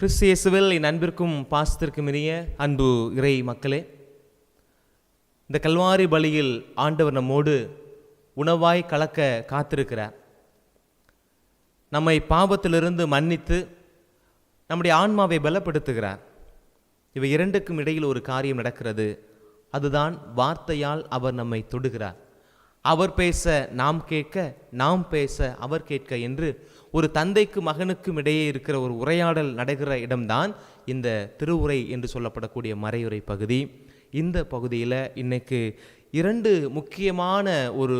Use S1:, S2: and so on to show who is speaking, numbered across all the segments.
S1: கிறிஸ்தியசுவில் என் அன்பிற்கும் பாசத்திற்கும் இனிய அன்பு இறை மக்களே இந்த கல்வாரி பலியில் ஆண்டவர் நம்மோடு உணவாய் கலக்க காத்திருக்கிறார். நம்மை பாபத்திலிருந்து மன்னித்து நம்முடைய ஆன்மாவை பலப்படுத்துகிறார். இவை இரண்டுக்கும் இடையில் ஒரு காரியம் நடக்கிறது. அதுதான் வார்த்தையால் அவர் நம்மை தொடுகிறார். அவர் பேச நாம் கேட்க நாம் பேச அவர் கேட்க என்று ஒரு தந்தைக்கு மகனுக்கும் இடையே இருக்கிற ஒரு உரையாடல் நடக்கிற இடம்தான் இந்த திருவுரை என்று சொல்லப்படக்கூடிய மறையுறை பகுதி. இந்த பகுதியில் இன்றைக்கு இரண்டு முக்கியமான ஒரு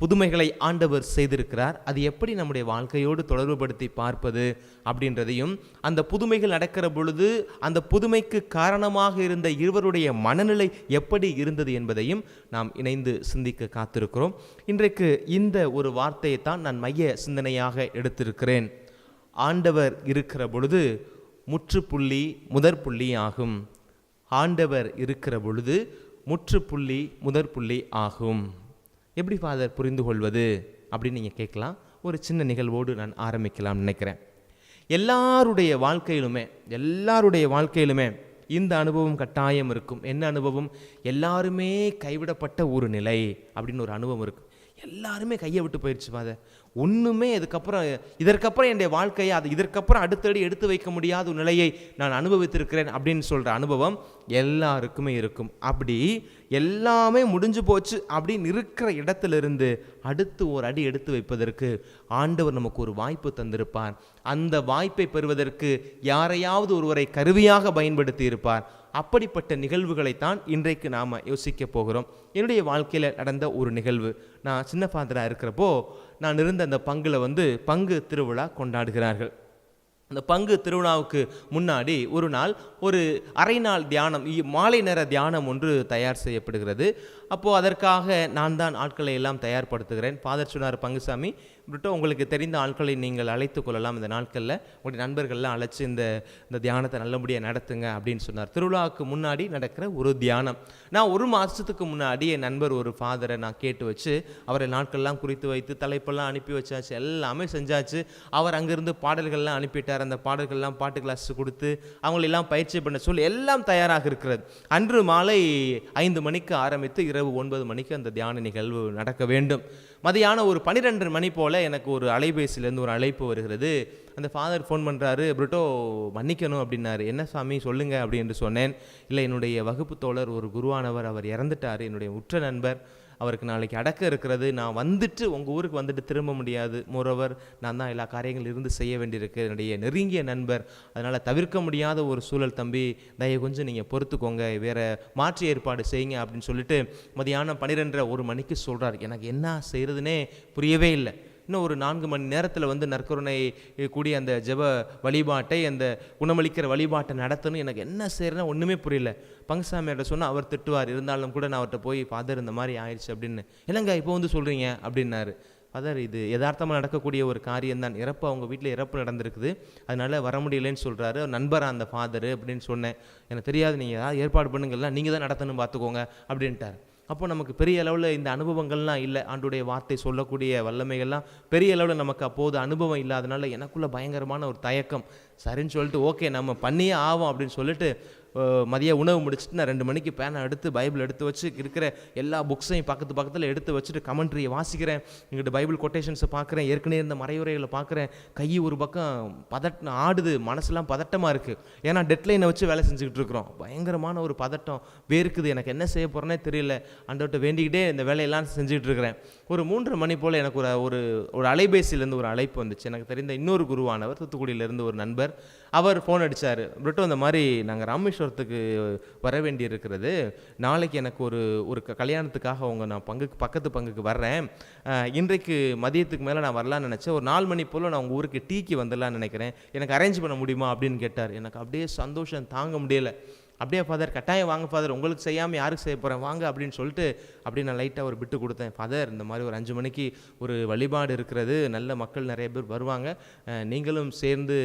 S1: புதுமைகளை ஆண்டவர் செய்திருக்கிறார். அது எப்படி நம்முடைய வாழ்க்கையோடு தொடர்புபடுத்தி பார்ப்பது அப்படின்றதையும் அந்த புதுமைகள் நடக்கிற பொழுது அந்த புதுமைக்கு காரணமாக இருந்த இருவருடைய மனநிலை எப்படி இருந்தது என்பதையும் நாம் இணைந்து சிந்திக்க காத்திருக்கிறோம். இன்றைக்கு இந்த ஒரு வார்த்தையை தான் நான் மைய சிந்தனையாக எடுத்திருக்கிறேன். ஆண்டவர் இருக்கிற பொழுது முற்றுப்புள்ளி முதற்புள்ளி ஆகும் ஆண்டவர் இருக்கிற பொழுது முற்றுப்புள்ளி முதற்புள்ளி ஆகும். எப்படி ஃபாதர் புரிந்து கொள்வது அப்படின்னு நீங்கள் கேட்கலாம். ஒரு சின்ன நிகழ்வோடு நான் ஆரம்பிக்கலாம் நினைக்கிறேன். எல்லாருடைய வாழ்க்கையிலுமே எல்லாருடைய வாழ்க்கையிலுமே இந்த அனுபவம் கட்டாயம் இருக்கும். என்ன அனுபவம்? எல்லாருமே கைவிடப்பட்ட ஒரு நிலை அப்படின்னு ஒரு அனுபவம் இருக்கும் எல்லாருமே கையை விட்டு போயிடுச்சு ஃபாதர் ஒன்றுமே இதுக்கப்புறம் இதற்கப்புறம் என்னுடைய வாழ்க்கையை அது இதற்கப்புறம் அடுத்தடி எடுத்து வைக்க முடியாத நிலையை நான் அனுபவித்திருக்கிறேன் அப்படின்னு சொல்கிற அனுபவம் எல்லாருக்குமே இருக்கும். அப்படி எல்லாமே முடிஞ்சு போச்சு அப்படின்னு இருக்கிற இடத்துலேருந்து அடுத்து ஒரு அடி எடுத்து வைப்பதற்கு ஆண்டவர் நமக்கு ஒரு வாய்ப்பு தந்திருப்பார். அந்த வாய்ப்பை பெறுவதற்கு யாரையாவது ஒருவரை கருவியாக பயன்படுத்தி இருப்பார் அப்படிப்பட்ட நிகழ்வுகளைத்தான் இன்றைக்கு நாம் யோசிக்க போகிறோம். என்னுடைய வாழ்க்கையில் நடந்த ஒரு நிகழ்வு. நான் சின்ன ஃபாதராக இருக்கிறப்போ நான் இருந்த அந்த பங்கில் வந்து பங்கு திருவிழா கொண்டாடுகிறார்கள். அந்த பங்கு திருவிழாவுக்கு முன்னாடி ஒரு நாள் ஒரு அரை நாள் தியானம் இ- மாலை நேர தியானம் ஒன்று தயார் செய்யப்படுகிறது. அப்போது அதற்காக நான் தான் ஆட்களை எல்லாம் தயார்படுத்துகிறேன். ஃபாதர் சொன்னார் பங்குசாமி விட்டு உங்களுக்கு தெரிந்த ஆட்களை நீங்கள் அழைத்து கொள்ளலாம். இந்த நாட்களில் உங்களுடைய நண்பர்கள்லாம் அழைச்சி இந்த இந்த தியானத்தை நல்லபடியாக நடத்துங்க அப்படின்னு சொன்னார். திருவிழாவுக்கு முன்னாடி நடக்கிற ஒரு தியானம். நான் ஒரு மாதத்துக்கு முன்னாடி என் நண்பர் ஒரு ஃபாதரை நான் கேட்டு வச்சு அவரை நாட்கள்லாம் குறித்து வைத்து தலைப்பெல்லாம் அனுப்பி வச்சாச்சு. எல்லாமே செஞ்சாச்சு. அவர் அங்கேருந்து பாடல்கள்லாம் அனுப்பிட்டார். அந்த பாடல்கள்லாம் பாட்டு கிளாஸ் கொடுத்து அவங்களெல்லாம் பயிற்சி பண்ண சொல்லி எல்லாம் தயாராக இருக்கிறது. அன்று மாலை ஐந்து மணிக்கு ஆரம்பித்து இரவு ஒன்பது மணிக்கு அந்த தியான நிகழ்வு நடக்க வேண்டும். மதியானம் ஒரு பன்னிரெண்டு மணி போல் எனக்கு ஒரு அலைபேசியிலேருந்து ஒரு அழைப்பு வருகிறது. அந்த ஃபாதர் ஃபோன் பண்ணுறாரு பிரிட்டோ மன்னிக்கணும் அப்படின்னாரு. என்ன சாமி சொல்லுங்கள் அப்படின்னு சொன்னேன். இல்லை என்னுடைய வகுப்பு தோழர் ஒரு குருவானவர் அவர் இறந்துட்டார். என்னுடைய உற்ற நண்பர் அவருக்கு நாளைக்கு அடக்க இருக்கிறது. நான் வந்துட்டு உங்கள் ஊருக்கு வந்துட்டு திரும்ப முடியாது. மோரோவர் நான் தான் எல்லா காரியங்களும் இருந்து செய்ய வேண்டியிருக்கு. என்னுடைய நெருங்கிய நண்பர். அதனால் தவிர்க்க முடியாத ஒரு சூழல் தம்பி. தயவு கொஞ்சம் நீங்கள் பொறுத்துக்கோங்க. வேறு மாற்று ஏற்பாடு செய்யுங்க அப்படின்னு சொல்லிட்டு மதியானம் பன்னிரெண்டரை ஒரு மணிக்கு சொல்கிறார் எனக்கு என்ன செய்கிறதுனே புரியவே இல்லை. இன்னும் ஒரு நான்கு மணி நேரத்தில் வந்து நற்கருணை கூடிய அந்த ஜப வழிபாட்டை அந்த குணமளிக்கிற வழிபாட்டை நடத்தணும். எனக்கு என்ன செய்கிறேன்னா ஒன்றுமே புரியல. பங்குசாமியார்ட்ட சொன்னால் அவர் திட்டுவார். இருந்தாலும் கூட நான் அவர்கிட்ட போய் ஃபாதர் இந்த மாதிரி ஆயிடுச்சு அப்படின்னு. என்னங்க இப்போ வந்து சொல்கிறீங்க அப்படின்னாரு. ஃபாதர் இது யதார்த்தமாக நடக்கக்கூடிய ஒரு காரியம் தான் இறப்பு அவங்க வீட்டில் இறப்பு நடந்திருக்குது. அதனால வர முடியலன்னு சொல்கிறாரு நண்பரா அந்த ஃபாதர் அப்படின்னு சொன்னேன். எனக்கு தெரியாது. நீங்கள் ஏதாவது ஏற்பாடு பண்ணுங்கள்லாம் நீங்கள் தான் நடத்தணும் பார்த்துக்கோங்க. அப்படின்ட்டார். அப்போ நமக்கு பெரிய அளவில் இந்த அனுபவங்கள்லாம் இல்லை. ஆண்டுடைய வார்த்தை சொல்லக்கூடிய வல்லமைகள்லாம் பெரிய அளவில் நமக்கு அப்போது அனுபவம் இல்லாதனால எனக்குள்ளே பயங்கரமான ஒரு தயக்கம். சரின்னு சொல்லிட்டு ஓகே நம்ம பண்ணியே ஆவோம் அப்படின்னு சொல்லிட்டு மதிய உணவு முடிச்சுட்டு நான் ரெண்டு மணிக்கு பேனை எடுத்து பைபிள் எடுத்து வச்சு இருக்கிற எல்லா புக்ஸையும் பக்கத்து பக்கத்தில் எடுத்து வச்சுட்டு கமெண்ட்ரியை வாசிக்கிறேன். எங்கிட்ட பைபிள் கொட்டேஷன்ஸை பார்க்குறேன் ஏற்கனவே இருந்த மறைவுரைகளை பார்க்குறேன் கை ஒரு பக்கம் பதட் ஆடுது மனசுலாம் பதட்டமாக இருக்குது ஏன்னா டெட்லைனை வச்சு வேலை செஞ்சுக்கிட்டு இருக்கிறோம். பயங்கரமான ஒரு பதட்டம். வேர்க்குது. எனக்கு என்ன செய்ய போகிறேனே தெரியல. அண்டோட்ட வேண்டிக்கிட்டே இந்த வேலையெல்லாம் செஞ்சுக்கிட்டு இருக்கிறேன். ஒரு மூன்றரை மணி போல் எனக்கு ஒரு ஒரு ஒரு அலைபேசியிலேருந்து ஒரு அழைப்பு வந்துச்சு. எனக்கு தெரிந்த இன்னொரு குருவானவர் தூத்துக்குடியிலேருந்து ஒரு நண்பர் அவர் ஃபோன் அடித்தார் பிரிட்டோ இந்த மாதிரி நாங்கள் ராமேஸ்வரத்துக்கு வர வேண்டி இருக்கிறது நாளைக்கு எனக்கு ஒரு ஒரு க- கல்யாணத்துக்காக அவங்க நான் பங்குக்கு பக்கத்து பங்குக்கு வர்றேன். இன்றைக்கு மதியத்துக்கு மேலே நான் வரலான்னு நினச்சேன் ஒரு நாலு மணி போல் நான் உங்கள் ஊருக்கு டீக்கு வந்துடலான்னு நினைக்கிறேன். எனக்கு அரேஞ்ச் பண்ண முடியுமா? அப்படின்னு கேட்டார். எனக்கு அப்படியே சந்தோஷம் தாங்க முடியலை. அப்படியே ஃபாதர் கட்டாயம் வாங்க ஃபாதர் உங்களுக்கு செய்யாமல் யாருக்கு செய்ய போகிறேன் வாங்க அப்படின்னு சொல்லிட்டு அப்படியே நான் லைட்டாக ஒரு பிட்டு கொடுத்தேன். ஃபாதர் இந்த மாதிரி ஒரு அஞ்சு மணிக்கு ஒரு வழிபாடு இருக்கிறது. நல்ல மக்கள் நிறைய பேர் வருவாங்க. நீங்களும் சேர்ந்து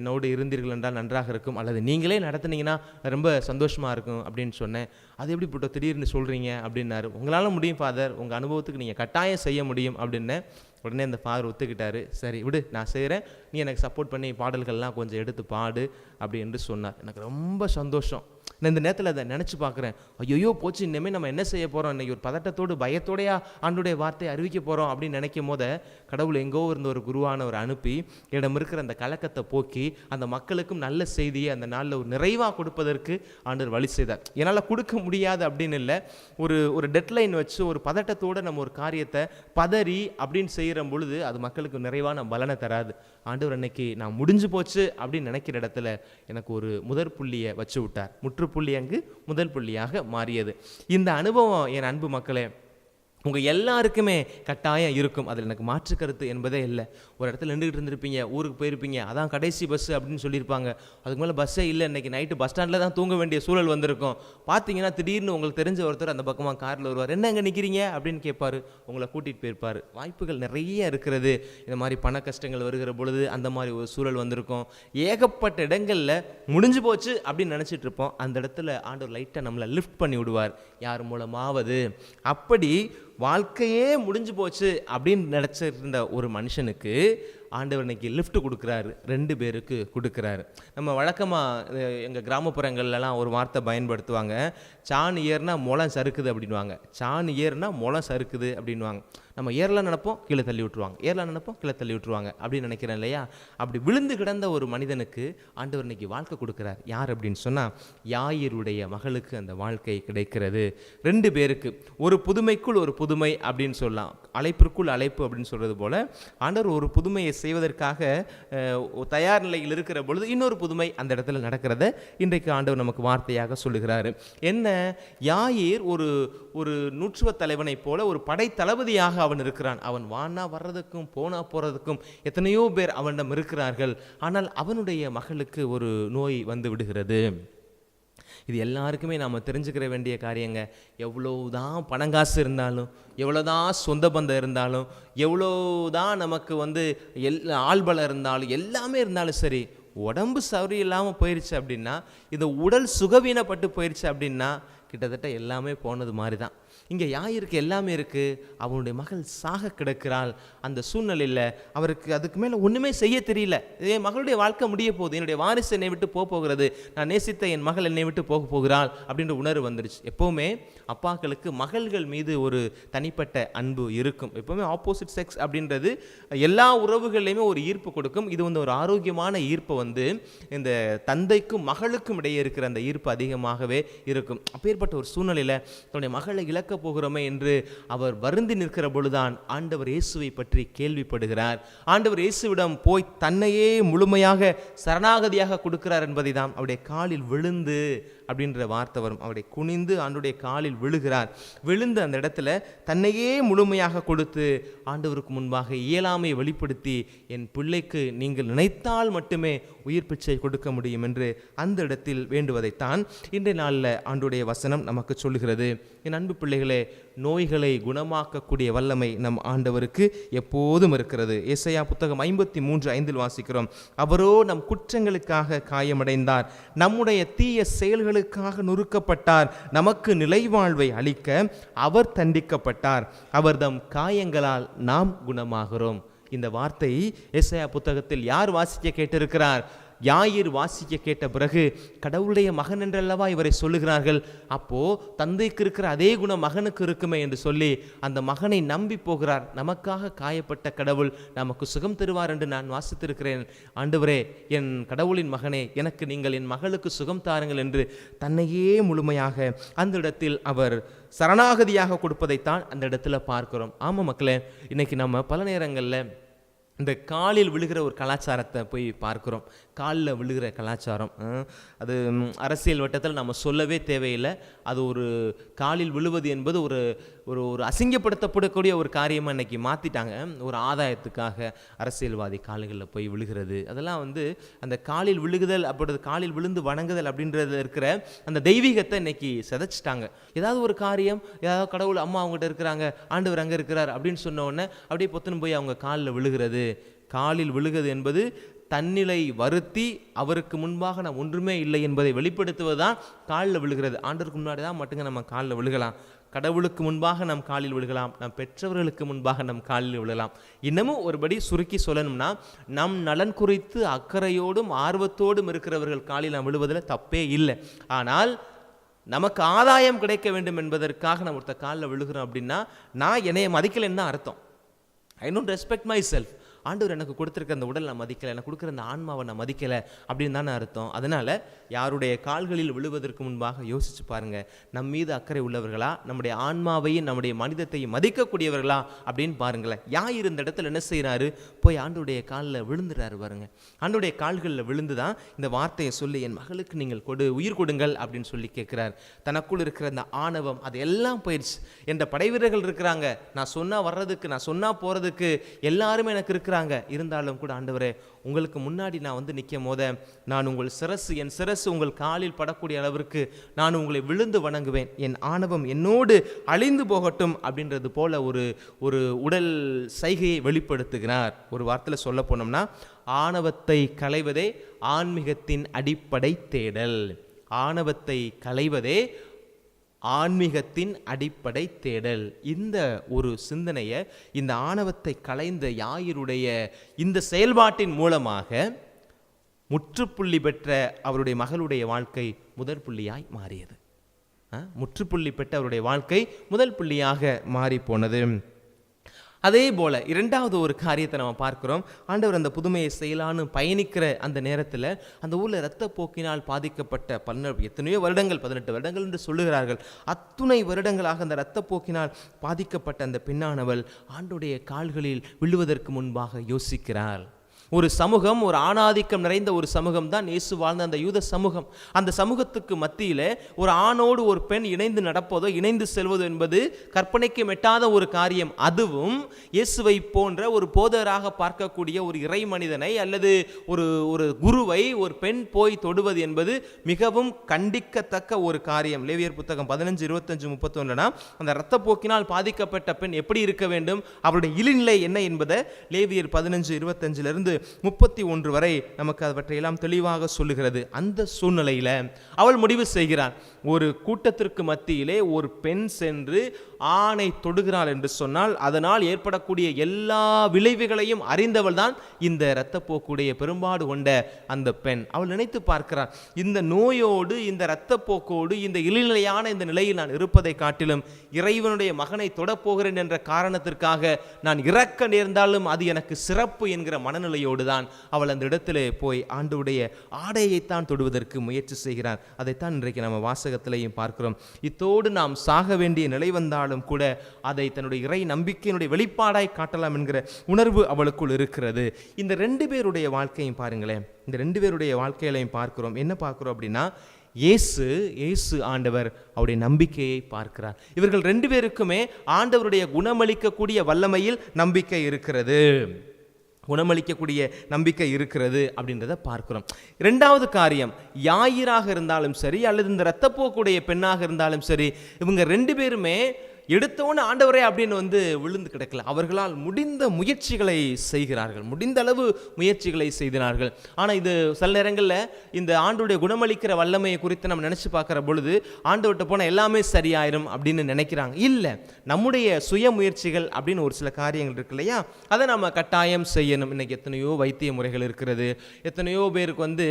S1: என்னோடு இருந்தீர்கள் என்றால் நன்றாக இருக்கும். அல்லது நீங்களே நடத்துனீங்கன்னா ரொம்ப சந்தோஷமாக இருக்கும் அப்படின்னு சொன்னேன். அது எப்படி போட்டோ திடீர்னு சொல்கிறீங்க அப்படின்னாரு. உங்களால் முடியும் ஃபாதர் உங்கள் அனுபவத்துக்கு நீங்கள் கட்டாயம் செய்ய முடியும் அப்படின்னு உடனே அந்த ஃபாதர் ஒத்துக்கிட்டாரு. சரி விடு நான் செய்கிறேன் நீ எனக்கு சப்போர்ட் பண்ணி பாடல்கள்லாம் கொஞ்சம் எடுத்து பாடு அப்படி என்று சொன்னார். எனக்கு ரொம்ப சந்தோஷம். நான் இந்த நேரத்தில் அதை நினச்சி பார்க்குறேன். ஐயோ போச்சு இனிமேல் நம்ம என்ன செய்ய போகிறோம் இன்னைக்கு ஒரு பதட்டத்தோடு பயத்தோடையா ஆண்டுடைய வார்த்தையை அறிவிக்க போகிறோம் அப்படின்னு நினைக்கும் போத கடவுள் எங்கோ இருந்த ஒரு குருவானவர் அனுப்பி இடம் இருக்கிற அந்த கலக்கத்தை போக்கி அந்த மக்களுக்கும் நல்ல செய்தியை அந்த நாளில் ஒரு நிறைவாக கொடுப்பதற்கு ஆண்டவர் வழி செய்தார். என்னால் கொடுக்க முடியாது அப்படின்னு இல்லை. ஒரு ஒரு டெட்லைன் வச்சு ஒரு பதட்டத்தோடு நம்ம ஒரு காரியத்தை பதறி அப்படின்னு செய்கிற பொழுது அது மக்களுக்கு நிறைவான பலனை தராது. ஆண்டவர் அன்னைக்கு நான் முடிஞ்சு போச்சு அப்படின்னு நினைக்கிற இடத்துல எனக்கு ஒரு முதற் புள்ளியை வச்சு விட்டார். முற்றுப்புள்ளி அங்கு முதல் புள்ளியாக மாறியது. இந்த அனுபவம் என் அன்பு மக்களே உங்கள் எல்லாருக்குமே கட்டாயம் இருக்கும். அதில் எனக்கு மாற்று கருத்து என்பதே இல்லை. ஒரு இடத்துல நின்றுக்கிட்டு இருந்திருப்பீங்க ஊருக்கு போயிருப்பீங்க அதான் கடைசி பஸ்ஸு அப்படின்னு சொல்லியிருப்பாங்க. அதுக்கு மேலே பஸ்ஸே இல்லை இன்றைக்கி நைட்டு பஸ் ஸ்டாண்டில் தான் தூங்க வேண்டிய சூழல் வந்திருக்கும். பார்த்தீங்கன்னா திடீர்னு உங்களுக்கு தெரிஞ்ச ஒருத்தர் அந்த பக்கமாக காரில் வருவார். என்ன அங்கே நிற்கிறீங்க அப்படின்னு கேட்பார். உங்களை கூட்டிகிட்டு போயிருப்பார். வாய்ப்புகள் நிறைய இருக்கிறது. இந்த மாதிரி பண கஷ்டங்கள் வருகிற பொழுது அந்த மாதிரி ஒரு சூழல் வந்திருக்கும். ஏகப்பட்ட இடங்களில் முடிஞ்சு போச்சு அப்படின்னு நினச்சிட்டு இருப்போம். அந்த இடத்துல ஆண்டவர் லைட்டாக நம்மளை லிஃப்ட் பண்ணி விடுவார். யார் மூலமாவது. அப்படி வாழ்க்கையே முடிஞ்சு போச்சு அப்படின்னு நினச்சிருந்த ஒரு மனுஷனுக்கு Merci. ஆண்டவர் இன்னைக்கு லிஃப்ட் கொடுக்குறாரு. ரெண்டு பேருக்கு கொடுக்குறாரு. நம்ம வழக்கமாக எங்கள் கிராமப்புறங்கள்லாம் ஒரு வார்த்தை பயன்படுத்துவாங்க. சாணி ஏறுனா முளம் சறுக்குது அப்படின்வாங்க சாண் ஏறுனா முளம் சறுக்குது அப்படின்வாங்க நம்ம ஏரில் நினப்போம் கீழே தள்ளி விட்டுருவாங்க. ஏரில் நினப்போம் கீழே தள்ளி விட்டுருவாங்க அப்படின்னு நினைக்கிறேன் இல்லையா? அப்படி விழுந்து கிடந்த ஒரு மனிதனுக்கு ஆண்டவர் இன்னைக்கு வாழ்க்கை கொடுக்குறார். யார் அப்படின்னு சொன்னால் யாயிருடைய மகளுக்கு அந்த வாழ்க்கை கிடைக்கிறது. ரெண்டு பேருக்கு. ஒரு புதுமைக்குள் ஒரு புதுமை அப்படின்னு சொல்லலாம். அழைப்பிற்குள் அழைப்பு அப்படின்னு சொல்கிறது போல் ஆண்டவர் ஒரு புதுமையை செய்வதற்காக தயார் நிலையில் இருக்கிற பொழுது இன்னொரு புதுமை அந்த இடத்துல நடக்கிறத இன்றைக்கு ஆண்டவர் நமக்கு வார்த்தையாக சொல்லுகிறார். என்ன? யாயிர் ஒரு ஒரு நூற்றுவ தலைவனைப் போல ஒரு படை தளபதியாக அவன் இருக்கிறான். அவன் வானா வர்றதுக்கும் போனா போகிறதுக்கும் எத்தனையோ பேர் அவனிடம் இருக்கிறார்கள். ஆனால் அவனுடைய மகளுக்கு ஒரு நோய் வந்து விடுகிறது. இது எல்லாருக்குமே நாம் தெரிஞ்சுக்கிற வேண்டிய காரியங்க. எவ்வளோதான் பணங்காசு இருந்தாலும் எவ்வளோதான் சொந்த பந்தம் இருந்தாலும் எவ்வளோதான் நமக்கு வந்து எல் ஆள்பலம் இருந்தாலும் எல்லாமே இருந்தாலும் சரி உடம்பு சரியில்லாமல் போயிடுச்சு அப்படின்னா இந்த உடல் சுகவீனப்பட்டு போயிடுச்சு அப்படின்னா கிட்டத்தட்ட எல்லாமே போனது மாதிரி தான் இங்கே யாருக்கு எல்லாமே இருக்குது அவனுடைய மகள் சாக கிடக்கிறாள். அந்த சூழ்நிலையில் அவருக்கு அதுக்கு மேலே ஒன்றுமே செய்ய தெரியல. என் மகளுடைய வாழ்க்கை முடிய போகுது. என்னுடைய வாரிசு என்னை விட்டு போக போகிறது. நான் நேசித்த என் மகள் என்னை விட்டு போக போகிறாள் அப்படின்ற உணர்வு வந்துருச்சு. எப்போவுமே அப்பாக்களுக்கு மகள்கள் மீது ஒரு தனிப்பட்ட அன்பு இருக்கும். எப்போவுமே ஆப்போசிட் செக்ஸ் அப்படின்றது எல்லா உறவுகள்லையுமே ஒரு ஈர்ப்பு கொடுக்கும். இது வந்து ஒரு ஆரோக்கியமான ஈர்ப்பை வந்து இந்த தந்தைக்கும் மகளுக்கும் இடையே இருக்கிற அந்த ஈர்ப்பு அதிகமாகவே இருக்கும். அப்பேற்பட்ட ஒரு சூழ்நிலையில் தன்னுடைய மகளை இழக்க போகிறோமே என்று அவர் வருந்தி நிற்கிற பொழுதுதான் ஆண்டவர் இயேசுவை பற்றி கேள்விப்படுகிறார். ஆண்டவர் இயேசுவிடம் போய் தன்னையே முழுமையாக சரணாகதியாக கொடுக்கிறார் என்பதை தான் அவருடைய காலில் விழுந்து அப்படின்ற வார்த்தை வரும். அவருடைய குனிந்து ஆண்டுடைய காலில் விழுகிறார். விழுந்து அந்த இடத்துல தன்னையே முழுமையாக கொடுத்து ஆண்டவருக்கு முன்பாக இயலாமையை வெளிப்படுத்தி என் பிள்ளைக்கு நீங்கள் நினைத்தால் மட்டுமே உயிர் பிச்சை கொடுக்க முடியும் என்று அந்த இடத்தில் வேண்டுவதைத்தான் இன்றைய நாளில் ஆண்டுடைய வசனம் நமக்கு சொல்லுகிறது. என் அன்பு பிள்ளைகளே நோய்களை குணமாக்கக்கூடிய வல்லமை நம் ஆண்டவருக்கு எப்போதும் இருக்கிறது. இசையா புத்தகம் ஐம்பத்தி மூன்று ஐந்தில் வாசிக்கிறோம். அவரோ நம் குற்றங்களுக்காக காயமடைந்தார். நம்முடைய தீய செயல்களுக்காக நொறுக்கப்பட்டார். நமக்கு நிலைவாழ்வை அளிக்க அவர் தண்டிக்கப்பட்டார். அவர் தம் காயங்களால் நாம் குணமாகிறோம். இந்த வார்த்தை ஏசாயா புத்தகத்தில் யார் வாசிக்க கேட்டிருக்கிறார்? யாயிர் வாசிக்க கேட்ட பிறகு கடவுளுடைய மகன் என்றல்லவா இவரை சொல்லுகிறார்கள்? அப்போ தந்தைக்கு இருக்கிற அதே குணம் மகனுக்கு இருக்குமே என்று சொல்லி அந்த மகனை நம்பி போகிறார். நமக்காக காயப்பட்ட கடவுள் நமக்கு சுகம் தருவார் என்று நான் வாசித்திருக்கிறேன். ஆண்டவரே என் கடவுளின் மகனே எனக்கு நீங்கள் என் மகளுக்கு சுகம் தாருங்கள் என்று தன்னையே முழுமையாக அந்த இடத்தில் அவர் சரணாகதியாக கொடுப்பதைத்தான் அந்த இடத்துல பார்க்கிறோம். ஆமாம் மக்களே இன்னைக்கு நம்ம பல நேரங்களில் இந்த காலில் விழுகிற ஒரு கலாச்சாரத்தை போய் பார்க்குறோம். காலில் விழுகிற கலாச்சாரம் அது அரசியல் வட்டத்தில் நம்ம சொல்லவே தேவையில்லை. அது ஒரு காலில் விழுவது என்பது ஒரு ஒரு ஒரு அசிங்கப்படுத்தப்படக்கூடிய ஒரு காரியமாக இன்னைக்கு மாற்றிட்டாங்க ஒரு ஆதாயத்துக்காக அரசியல்வாதி கால்களில் போய் விழுகிறது. அதெல்லாம் வந்து அந்த காலில் விழுகுதல் அப்படி காலில் விழுந்து வணங்குதல் அப்படின்றதுல இருக்கிற அந்த தெய்வீகத்தை இன்னைக்கு சிதைச்சிட்டாங்க. ஏதாவது ஒரு காரியம் ஏதாவது கடவுள் அம்மா அவங்ககிட்ட இருக்கிறாங்க ஆண்டவர் அங்கே இருக்கிறார் அப்படின்னு சொன்ன உடனே அப்படியே பொத்துன்னு போய் அவங்க காலில் விழுகிறது. காலில் விழுகிறது என்பது தன்னிலை வருத்தி அவருக்கு முன்பாக நான் ஒன்றுமே இல்லை என்பதை வெளிப்படுத்துவது தான் காலில் விழுகிறது. ஆண்டருக்கு முன்னாடி தான் மட்டுங்க நம்ம காலில் விழுகலாம். கடவுளுக்கு முன்பாக நம் காலில் விழுகலாம். நம் பெற்றவர்களுக்கு முன்பாக நம் காலில் விழலாம். இன்னமும் ஒருபடி சுருக்கி சொல்லணும்னா நம் நலன் குறித்து அக்கறையோடும் ஆர்வத்தோடும் இருக்கிறவர்கள் காலில் நாம் விழுவதில் தப்பே இல்லை. ஆனால் நமக்கு ஆதாயம் கிடைக்க வேண்டும் என்பதற்காக நம்ம ஒருத்த காலில் விழுகிறோம் அப்படின்னா நான் என்னைய மதிக்கலைன்னு தான் அர்த்தம். I don't respect myself ஆண்டவர் எனக்கு கொடுத்துருக்க அந்த உடல் நான் மதிக்கலை எனக்கு கொடுக்குற அந்த ஆன்மாவை நான் மதிக்கலை அப்படின்னு தானே அர்த்தம். அதனால் யாருடைய கால்களில் விழுவதற்கு முன்பாக யோசிச்சு பாருங்கள் நம் மீது அக்கறை உள்ளவர்களா? நம்முடைய ஆன்மாவையும் நம்முடைய மனிதத்தையும் மதிக்கக்கூடியவர்களா? அப்படின்னு பாருங்களேன். யார் இந்த இடத்துல என்ன செய்கிறாரு போய் ஆண்டுடைய காலில் விழுந்துறாரு பாருங்க. ஆண்டுடைய கால்களில் விழுந்து தான் இந்த வார்த்தையை சொல்லி என் மகளுக்கு நீங்கள் கொடு உயிர் கொடுங்கள் அப்படின்னு சொல்லி கேட்குறார். தனக்குள் இருக்கிற அந்த ஆணவம் அது எல்லாம் போயிடுச்சு. என்ற படைவீரர்கள் இருக்கிறாங்க. நான் சொன்னால் வர்றதுக்கு நான் சொன்னால் போகிறதுக்கு எல்லாருமே எனக்கு இருக்கிற நிற்கிறாங்க இருந்தாலும் கூட ஆண்டவரே உங்களுக்கு முன்னாடி நான் வந்து நிற்கும் போத நான் உங்கள் சிரசு என் சிரசு உங்கள் காலில் படக்கூடிய அளவிற்கு நான் உங்களை விழுந்து வணங்குவேன். என் ஆணவம் என்னோடு அழிந்து போகட்டும் அப்படின்றது போல ஒரு ஒரு உடல் சைகையை வெளிப்படுத்துகிறார். ஒரு வார்த்தையில் சொல்ல போனோம்னா ஆணவத்தை களைவதே ஆன்மீகத்தின் அடிப்படை தேடல். ஆணவத்தை களைவதே ஆன்மீகத்தின் அடிப்படை தேடல். இந்த ஒரு சிந்தனையை இந்த ஆணவத்தை களைந்த யாயிருடைய இந்த செயல்பாட்டின் மூலமாக முற்றுப்புள்ளி பெற்ற அவருடைய மகளுடைய வாழ்க்கை முதற் புள்ளியாய் மாறியது. ஆ, முற்றுப்புள்ளி பெற்ற அவருடைய வாழ்க்கை முதல் புள்ளியாக மாறி போனது அதே போல் இரண்டாவது ஒரு காரியத்தை நம்ம பார்க்குறோம். ஆண்டவர் அந்த புதுமையை செய்யலான்னு பயணிக்கிற அந்த நேரத்தில் அந்த ஊரில் இரத்த போக்கினால் பாதிக்கப்பட்ட பன்னெண்டு எத்தனையோ வருடங்கள் பதினெட்டு வருடங்கள் என்று சொல்லுகிறார்கள். அத்துணை வருடங்களாக அந்த இரத்த போக்கினால் பாதிக்கப்பட்ட அந்த பெண்ணானவள் ஆண்டுடைய கால்களில் விழுவதற்கு முன்பாக யோசிக்கிறாள். ஒரு சமூகம் ஒரு ஆணாதிக்கம் நிறைந்த ஒரு சமூகம் தான் இயேசு வாழ்ந்த அந்த யூத சமூகம். அந்த சமூகத்துக்கு மத்தியில் ஒரு ஆணோடு ஒரு பெண் இணைந்து நடப்பதோ இணைந்து செல்வதோ என்பது கற்பனைக்கு மெட்டாத ஒரு காரியம். அதுவும் இயேசுவை போன்ற ஒரு போதராக பார்க்கக்கூடிய ஒரு இறை மனிதனை அல்லது ஒரு ஒரு குருவை ஒரு பெண் போய் தொடுவது என்பது மிகவும் கண்டிக்கத்தக்க ஒரு காரியம். லேவியர் புத்தகம் பதினஞ்சு இருபத்தஞ்சு முப்பத்தொன்னுனா அந்த இரத்தப்போக்கினால் பாதிக்கப்பட்ட பெண் எப்படி இருக்க வேண்டும் அவருடைய இழிநிலை என்ன என்பதை லேவியர் பதினஞ்சு இருபத்தஞ்சிலிருந்து முப்பத்தி ஒன்று வரை நமக்கு அவற்றையெல்லாம் தெளிவாக சொல்லுகிறது. அந்த சூழ்நிலையில அவள் முடிவு செய்கிறார் ஒரு கூட்டத்திற்கு மத்தியிலே ஒரு பெண் சென்று ஆணை தொடுகிறாள் என்று சொன்னால் அதனால் ஏற்படக்கூடிய எல்லா விளைவுகளையும் அறிந்தவள் தான் இந்த இரத்தப்போக்குடைய பெரும்பாடு கொண்ட அந்த பெண். அவள் நினைத்து பார்க்கிறாள் இந்த நோயோடு இந்த இரத்தப்போக்கோடு இந்த இழிநிலையான இந்த நிலையில் நான் இருப்பதை காட்டிலும் இறைவனுடைய மகனை தொடப்போகிறேன் என்ற காரணத்திற்காக நான் இறக்க நேர்ந்தாலும் அது எனக்கு சிறப்பு என்கிற மனநிலையோடு தான் அவள் அந்த இடத்திலே போய் ஆண்டுடைய ஆடையைத்தான் தொடுவதற்கு முயற்சி செய்கிறார். அதைத்தான் இன்றைக்கு நம்ம வாசகத்திலையும் பார்க்கிறோம். இத்தோடு நாம் சாக வேண்டிய நிலை வந்தால் ஆனாலும் கூட அதை தன்னுடைய இறை நம்பிக்கையினுடைய வெளிப்பாடாய் காட்டலாம் என்கிற உணர்வு அவளுக்குள் இருக்கிறது. இந்த ரெண்டு பேருடைய வாழ்க்கையும் பாருங்களேன். இந்த ரெண்டு பேருடைய வாழ்க்கையிலையும் பார்க்கிறோம். என்ன பார்க்கிறோம் அப்படின்னா இயேசு இயேசு ஆண்டவர் அவருடைய நம்பிக்கையை பார்க்கிறார். இவர்கள் ரெண்டு பேருக்குமே ஆண்டவருடைய குணமளிக்கக்கூடிய வல்லமையில் நம்பிக்கை இருக்கிறது. குணமளிக்கக்கூடிய நம்பிக்கை இருக்கிறது அப்படின்றத பார்க்கிறோம். ரெண்டாவது காரியம் யாயிராக இருந்தாலும் சரி அல்லது இந்த இரத்தப்போக்குடைய பெண்ணாக இருந்தாலும் சரி இவங்க ரெண்டு பேருமே எடுத்தவொன்னு ஆண்டவரே அப்படின்னு வந்து விழுந்து கிடக்கல. அவர்களால் முடிந்த முயற்சிகளை செய்கிறார்கள். முடிந்த அளவு முயற்சிகளை செய்தினார்கள். ஆனால் இது சில நேரங்களில் இந்த ஆண்டுடைய குணமளிக்கிற வல்லமையை குறித்து நம்ம நினச்சி பார்க்குற பொழுது ஆண்டவர்கிட்ட போனால் எல்லாமே சரியாயிரும் அப்படின்னு நினைக்கிறாங்க. இல்லை நம்முடைய சுய முயற்சிகள் அப்படின்னு ஒரு சில காரியங்கள் இருக்கு இல்லையா? அதை நம்ம கட்டாயம் செய்யணும். இன்னைக்கு எத்தனையோ வைத்திய முறைகள் இருக்கிறது. எத்தனையோ பேருக்கு வந்து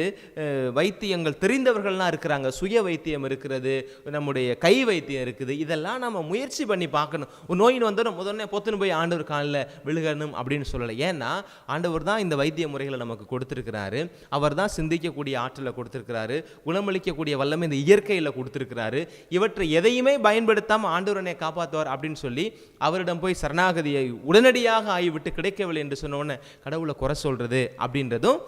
S1: வைத்தியங்கள் தெரிந்தவர்கள்லாம் இருக்கிறாங்க. சுய வைத்தியம் இருக்கிறது. நம்முடைய கை வைத்தியம் இருக்குது. இதெல்லாம் நம்ம முயற்சி பண்ணி பார்க்கணும். ஒரு நோயின் வந்தோம் முதல்ல பொத்துன்னு போய் ஆண்டவர் காலில் விழுகணும் அப்படின்னு சொல்லலை. ஏன்னா ஆண்டவர் தான் இந்த வைத்திய முறைகளை நமக்கு கொடுத்துருக்கிறாரு. அவர் தான் சிந்திக்கக்கூடிய ஆற்றலை கொடுத்துருக்கிறாரு. குணமளிக்கக்கூடிய வல்லமை இந்த இயற்கையில் கொடுத்துருக்கிறாரு. இவற்றை எதையுமே பயன்படுத்தாமல் ஆண்டவர் என்னை காப்பாற்றுவார் அப்படின்னு சொல்லி அவரிடம் போய் சரணாகதியை உடனடியாக ஆகிவிட்டு கிடைக்கவில்லை என்று சொன்ன உடனே கடவுளை குறை சொல்றது அப்படின்றதும்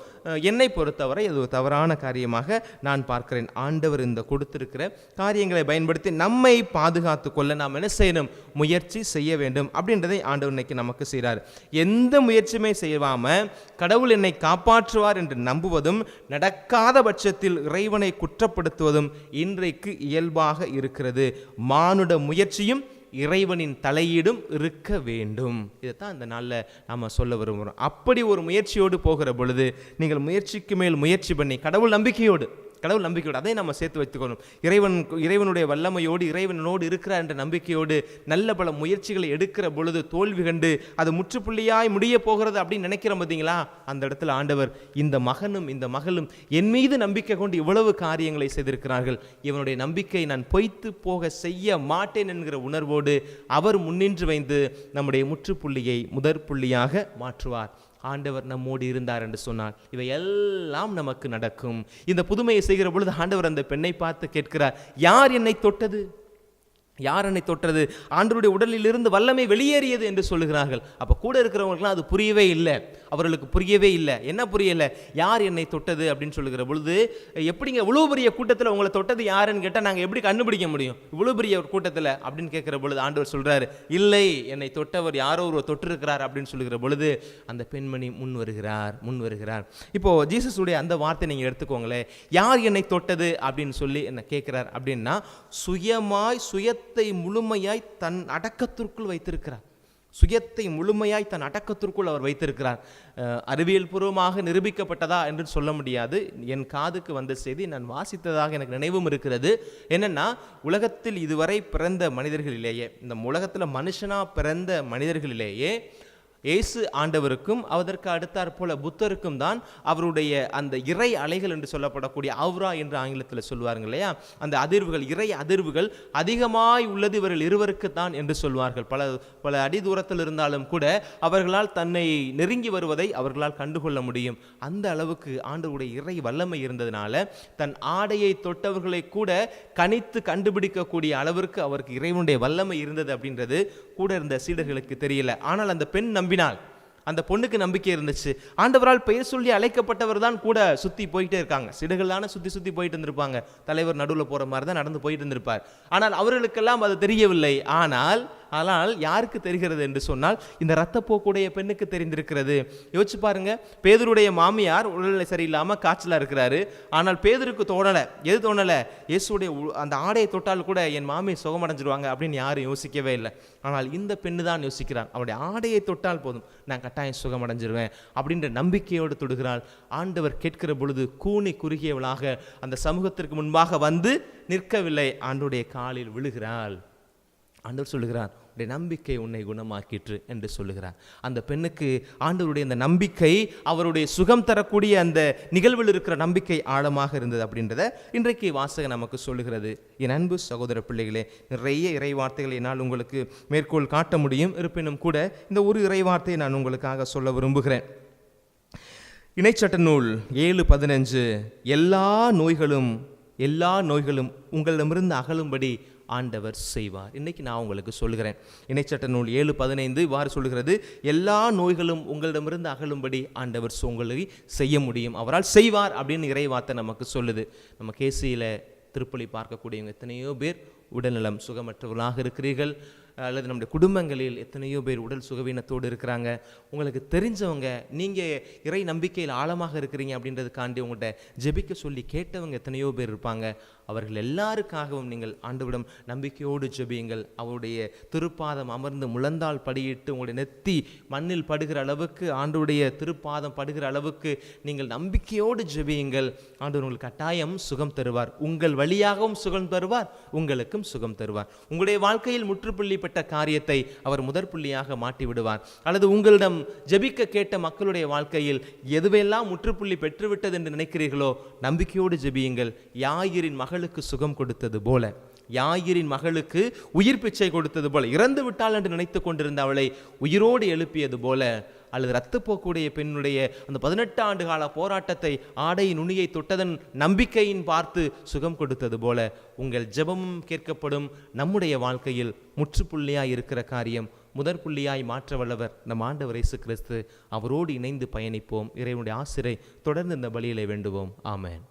S1: என்னை பொறுத்தவரை அது ஒரு தவறான காரியமாக நான் பார்க்கிறேன். ஆண்டவர் இந்த கொடுத்திருக்கிற காரியங்களை பயன்படுத்தி நம்மை பாதுகாத்து கொள்ள நாம் என்ன செய்யணும் முயற்சி செய்ய வேண்டும் அப்படின்றதை ஆண்டவர் இன்னைக்கு நமக்கு செய்கிறார் எந்த முயற்சியுமே செய்யாம கடவுள் என்னை காப்பாற்றுவார் என்று நம்புவதும் நடக்காத பட்சத்தில் இறைவனை குற்றப்படுத்துவதும் இன்றைக்கு இயல்பாக இருக்கிறது. மானுட முயற்சியும் இறைவனின் தலையீடும் இருக்க வேண்டும். இதைத்தான் இந்த நாளில் நாம் சொல்ல விரும்புகிறோம் அப்படி ஒரு முயற்சியோடு போகிற பொழுது நீங்கள் முயற்சிக்கு மேல் முயற்சி பண்ணி கடவுள் நம்பிக்கையோடு கடவுள் நம்பிக்கையோடு அதை நம்ம சேர்த்து வைத்துக்கணும் இறைவன் இறைவனுடைய வல்லமையோடு இறைவனோடு இருக்கிறார் என்ற நம்பிக்கையோடு நல்ல பல முயற்சிகளை எடுக்கிற பொழுது தோல்வி கண்டு அது முற்றுப்புள்ளியாய் முடிய போகிறது அப்படின்னு நினைக்கிறோம் பார்த்தீங்களா? அந்த இடத்துல ஆண்டவர் இந்த மகனும் இந்த மகளும் என் மீது நம்பிக்கை கொண்டு இவ்வளவு காரியங்களை செய்திருக்கிறார்கள். இவனுடைய நம்பிக்கை நான் பொய்த்து போக செய்ய மாட்டேன் என்கிற உணர்வோடு அவர் முன்னின்று வைந்து நம்முடைய முற்றுப்புள்ளியை முதற் புள்ளியாக மாற்றுவார். ஆண்டவர் நம்மோடு இருந்தார் என்று சொன்னார். இவை எல்லாம் நமக்கு நடக்கும். இந்த புதுமையை செய்கிற பொழுது ஆண்டவர் அந்த பெண்ணை பார்த்து கேட்கிறார் யார் என்னை தொட்டது? யார் என்னை தொட்டது? ஆண்டருடைய உடலில் இருந்து வல்லமை வெளியேறியது என்று சொல்லுகிறார்கள். அப்போ கூட இருக்கிறவங்களுக்குலாம் அது புரியவே இல்லை. அவர்களுக்கு புரியவே இல்லை. என்ன புரியலை? யார் என்னை தொட்டது அப்படின்னு சொல்லுகிற பொழுது எப்படிங்க இவ்வளோ பெரிய கூட்டத்தில் உங்களை தொட்டது யாருன்னு கேட்டால் நாங்கள் எப்படி கண்டுபிடிக்க முடியும்? இவ்வளோ பெரிய ஒரு கூட்டத்தில் அப்படின்னு கேட்குற பொழுது ஆண்டவர் சொல்கிறார் இல்லை என்னை தொட்டவர் யாரோ ஒருவர் தொட்டிருக்கிறார் அப்படின்னு சொல்லுகிற பொழுது அந்த பெண்மணி முன் வருகிறார் முன் வருகிறார். இப்போது ஜீசஸுடைய அந்த வார்த்தை நீங்கள் எடுத்துக்கோங்களேன். யார் என்னை தொட்டது? அப்படின்னு சொல்லி என்ன கேட்குறார் அப்படின்னா சுயமாய் சுயத்தை முழுமையாய் தன் அடக்கத்திற்குள் வைத்திருக்கிறார். சுயத்தை முழுமையாய் தன் அடக்கத்திற்குள் அவர் வைத்திருக்கிறார். அறிவியல் பூர்வமாக நிரூபிக்கப்பட்டதா என்று சொல்ல முடியாது. என் காதுக்கு வந்த செய்தி நான் வாசித்ததாக எனக்கு நினைவும் இருக்கிறது. என்னென்னா உலகத்தில் இதுவரை பிறந்த மனிதர்களிலேயே இந்த உலகத்தில் மனுஷனாக பிறந்த மனிதர்களிலேயே இயேசு ஆண்டவருக்கும் அதற்கு அடுத்தாற் போல புத்தருக்கும் தான் அவருடைய அந்த இறை அலைகள் என்று சொல்லப்படக்கூடிய அவ்ரா என்று ஆங்கிலத்தில் சொல்வாருங்க இல்லையா? அந்த அதிர்வுகள் இறை அதிர்வுகள் அதிகமாய் உள்ளது இவர்கள் இருவருக்கு தான் என்று சொல்வார்கள். பல பல அடி தூரத்தில் இருந்தாலும் கூட அவர்களால் தன்னை நெருங்கி வருவதை அவர்களால் கண்டுகொள்ள முடியும். அந்த அளவுக்கு ஆண்டவருடைய இறை வல்லமை இருந்ததுனால தன் ஆடையை தொட்டவர்களை கூட கணித்து கண்டுபிடிக்கக்கூடிய அளவிற்கு அவருக்கு இறைவனுடைய வல்லமை இருந்தது அப்படின்றது கூட இருந்த சீடர்களுக்கு தெரியல. ஆனால் அந்த பெண் நம்பினாள் அந்த பொண்ணுக்கு நம்பிக்கை இருந்துச்சு. ஆண்டவரால் பெயர் சொல்லி அழைக்கப்பட்டவர் தான் கூட சுற்றி போயிட்டே இருக்காங்க. சிடுகளான சுற்றி சுற்றி போயிட்டு இருந்திருப்பாங்க. தலைவர் நடுவில் போகிற மாதிரி தான் நடந்து போயிட்டு இருந்திருப்பார். ஆனால் அவர்களுக்கெல்லாம் அது தெரியவில்லை. ஆனால் ஆனால் யாருக்கு தெரிகிறது என்று சொன்னால் இந்த இரத்தப்போக்குடைய பெண்ணுக்கு தெரிந்திருக்கிறது. யோசிச்சு பாருங்க பேதருடைய மாமியார் உடல்நிலை சரியில்லாமல் காய்ச்சலாக இருக்கிறாரு. ஆனால் பேதருக்கு தோணலை. எது தோணலை? இயேசுடைய உ- அந்த ஆடையை தொட்டால் கூட என் மாமி சுகமடைஞ்சிருவாங்க அப்படின்னு யாரும் யோசிக்கவே இல்லை. ஆனால் இந்த பெண்ணு தான் யோசிக்கிறான் அவருடைய ஆடையை தொட்டால் போதும். நான் கட்டாயம் சுகமடைஞ்சிருவேன் அப்படின்ற நம்பிக்கையோடு தொடுகிறாள். ஆண்டவர் கேட்கிற பொழுது கூனி குறுகியவளாக அந்த சமூகத்திற்கு முன்பாக வந்து நிற்கவில்லை. ஆண்டுடைய காலில் விழுகிறாள். ஆண்டவர் சொல்லுகிறார் உடைய நம்பிக்கை உன்னை குணமாக்கிற்று என்று சொல்லுகிறார். அந்த பெண்ணுக்கு ஆண்டவருடைய அந்த நம்பிக்கை அவருடைய சுகம் தரக்கூடிய அந்த நிகழ்வில் இருக்கிற நம்பிக்கை ஆழமாக இருந்தது அப்படின்றத இன்றைக்கு வாசகம் நமக்கு சொல்லுகிறது. என் அன்பு சகோதர பிள்ளைகளே நிறைய இறை வார்த்தைகளை என்னால் உங்களுக்கு மேற்கோள் காட்ட முடியும். இருப்பினும் கூட இந்த ஒரு இறை வார்த்தையை நான் உங்களுக்காக சொல்ல விரும்புகிறேன். இணைச்சட்ட நூல் ஏழு பதினஞ்சு எல்லா நோய்களும் எல்லா நோய்களும் உங்களிடமிருந்து அகலும்படி ஆண்டவர் செய்வார். இன்னைக்கு நான் உங்களுக்கு சொல்கிறேன் இணைச்சட்ட நூல் ஏழு பதினைந்து இவ்வாறு சொல்கிறது எல்லா நோய்களும் உங்களிடமிருந்து அகலும்படி ஆண்டவர் உங்களை செய்ய முடியும். அவரால் செய்வார் அப்படின்னு இறைவார்த்தை நமக்கு சொல்லுது. நம்ம கேசியில் திருப்பலி பார்க்கக்கூடியவங்க எத்தனையோ பேர் உடல்நலம் சுகமற்றவர்களாக இருக்கிறீர்கள். அல்லது நம்முடைய குடும்பங்களில் எத்தனையோ பேர் உடல் சுகவீனத்தோடு இருக்கிறாங்க. உங்களுக்கு தெரிஞ்சவங்க நீங்கள் இறை நம்பிக்கையில் ஆழமாக இருக்கிறீங்க அப்படின்றதுக்காண்டி உங்கள்கிட்ட ஜெபிக்க சொல்லி கேட்டவங்க எத்தனையோ பேர் இருப்பாங்க. அவர்கள் எல்லாருக்காகவும் நீங்கள் ஆண்டுவிடம் நம்பிக்கையோடு ஜெபியுங்கள். அவருடைய திருப்பாதம் அமர்ந்து முழந்தால் படியிட்டு உங்களுடைய நெத்தி மண்ணில் படுகிற அளவுக்கு ஆண்டுடைய திருப்பாதம் படுகிற அளவுக்கு நீங்கள் நம்பிக்கையோடு ஜெபியுங்கள். ஆண்டு உங்களுக்கு கட்டாயம் சுகம் தருவார். உங்கள் வழியாகவும் சுகம் தருவார். உங்களுக்கு அனைவருக்கும் சுகம் தருவார். உங்களுடைய வாழ்க்கையில் முற்றுப்புள்ளி பெற்ற காரியத்தை அவர் முதற் புள்ளியாக மாட்டி விடுவார் அல்லது உங்களிடம் ஜபிக்க கேட்ட மக்களுடைய வாழ்க்கையில் எதுவெல்லாம் முற்றுப்புள்ளி பெற்றுவிட்டது என்று நினைக்கிறீர்களோ நம்பிக்கையோடு ஜெபியுங்கள். யாயிரின் மகளுக்கு சுகம் கொடுத்தது போல யாயிரின் மகளுக்கு உயிர் பிச்சை கொடுத்தது போல இறந்து விட்டாள் என்று நினைத்து கொண்டிருந்த அவளை உயிரோடு எழுப்பியது போல அல்லது ரத்து இரத்தப்போக்குடைய பெண்ணுடைய அந்த பதினெட்டு ஆண்டு கால போராட்டத்தை ஆடை நுனியை தொட்டதன் நம்பிக்கையின் பார்த்து சுகம் கொடுத்தது போல உங்கள் ஜெபமும் கேட்கப்படும் நம்முடைய வாழ்க்கையில் முற்றுப்புள்ளியாய் இருக்கிற காரியம் முதற் புள்ளியாய் மாற்ற வல்லவர் நம் ஆண்டவர் இயேசு கிறிஸ்து. அவரோடு இணைந்து பயணிப்போம். இறைவனுடைய ஆசிரை தொடர்ந்து இந்த பலியிலே வேண்டுவோம். ஆமேன்.